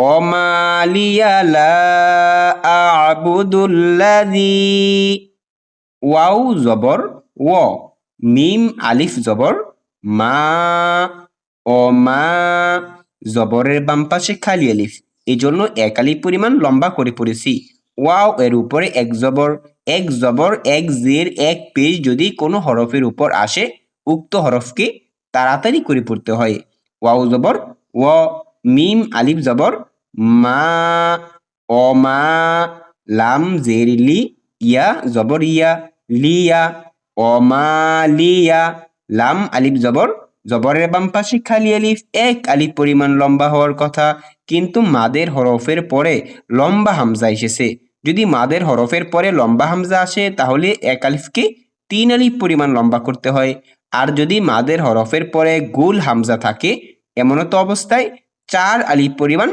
অমালিয়া লা আ'বুদুল্লাযী। ওয়াও জবর, ও, মিম আলিফ জবর, মা, ও মা, জবরের বাম পাশে খালি আলিফ। এই জন্য এক আলিফ পরিমাণ লম্বা করে পড়েছি। ওয়াও এর উপরে এক জবর এক জবর, এক জের, এক পেজ যদি কোনো হরফের উপর আসে, উক্ত হরফকে তাড়াতাড়ি করে পড়তে হয়। ওয়াও জবর, ও, মিম আলিফ জবর মা অমা লাম জের লি ইয়া জবর ইয়া লিয়া অমালিয়া লাম আলিফ জবর জবরের বাম পাশে খালি আলিফ এক আলিফ পরিমাণ লম্বা হওয়ার কথা। কিন্তু মাদের হরফের পরে লম্বা হামজা এসেছে। যদি মাদের হরফের পরে লম্বা হামজা আসে, তাহলে এক আলিফকে তিন আলিফ পরিমাণ লম্বা করতে হয়। আর যদি মাদের হরফের পরে গোল হামজা থাকে এমনত অবস্থায় চার আলিফ পরিমাণ